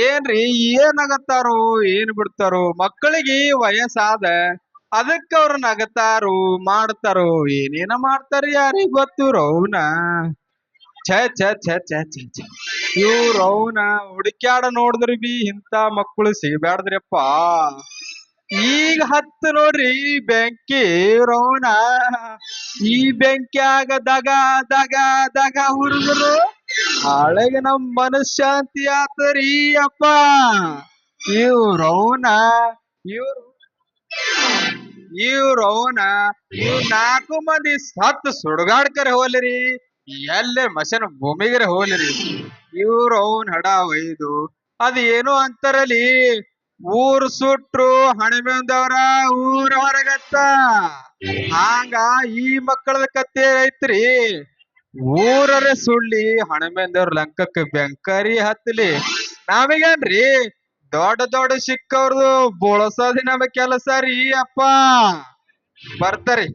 ಏನ್ರಿ, ಏನಾಗತ್ತಾರೋ, ಏನ್ ಬಿಡ್ತಾರೋ, ಮಕ್ಕಳಿಗೆ ವಯಸ್ಸಾದ, ಅದಕ್ಕ ಅವ್ರ ನಗತಾರು, ಮಾಡ್ತಾರೋ, ಏನೇನ ಮಾಡ್ತಾರ ಯಾರಿಗ್ ಗೊತ್ತು, ರೌನ? ಛ ಛ ಛ ಛ ಛ ಛ. ಇವ್ರ ಅವನ ಹುಡುಕ್ಯಾಡ ನೋಡಿದ್ರಿ ಬಿ ಇಂತ ಮಕ್ಕಳು ಸಿಗಬ್ಯಾಡ್ದ್ರಿಪ್ಪ ಈಗ ಹತ್ತು ನೋಡ್ರಿ, ಈ ಬೆಂಕಿ ರೋಣ. ಈ ಬೆಂಕಿಯಾಗ ದಗ ದಗ ದಗ ಹುರಿದ್ರು. ಹಳೆಗೆ ನಮ್ ಮನಶಾಂತಿ ಆತರಿ ಅಪ್ಪ. ಇವ್ರವನ ಇವ್ರು ಇವ್ರವನ ಇವ್ ನಾಲ್ಕು ಮಂದಿ ಸತ್ ಸುಡ್ಗಾಡ್ಕರೆ ಹೋಲಿರಿ. ಎಲ್ಲೇ ಮಶನ ಭೂಮಿಗರೆ ಹೋಲಿರಿ. ಇವ್ರ ಅವನ್ ಹಡ ಒಯ್ದು. ಅದ್ ಏನೋ ಅಂತಾರಲಿ ಊರ್ ಸುಟ್ರು ಹಣೆಬೆಂದವ್ರ ಊರ ಹೊರಗತ್ತ. ಹಂಗ ಈ ಮಕ್ಕಳ ಕತ್ತೆ ಐತ್ರಿ. ಊರರೆ ಸುಳ್ಳಿ ಹಣಮೆಂದವ್ರ ಲಂಕಕ್ಕ ಬೆಂಕರಿ ಹತ್ತಲಿ. ನಾವಿಗೇನ್ರಿ? ದೊಡ್ಡ ದೊಡ್ಡ ಸಿಕ್ಕವ್ರದು ಬೋಳಸೋದಿ ನಮ್ ಕೆಲಸ ರೀ ಅಪ್ಪ. ಬರ್ತಾರಿ.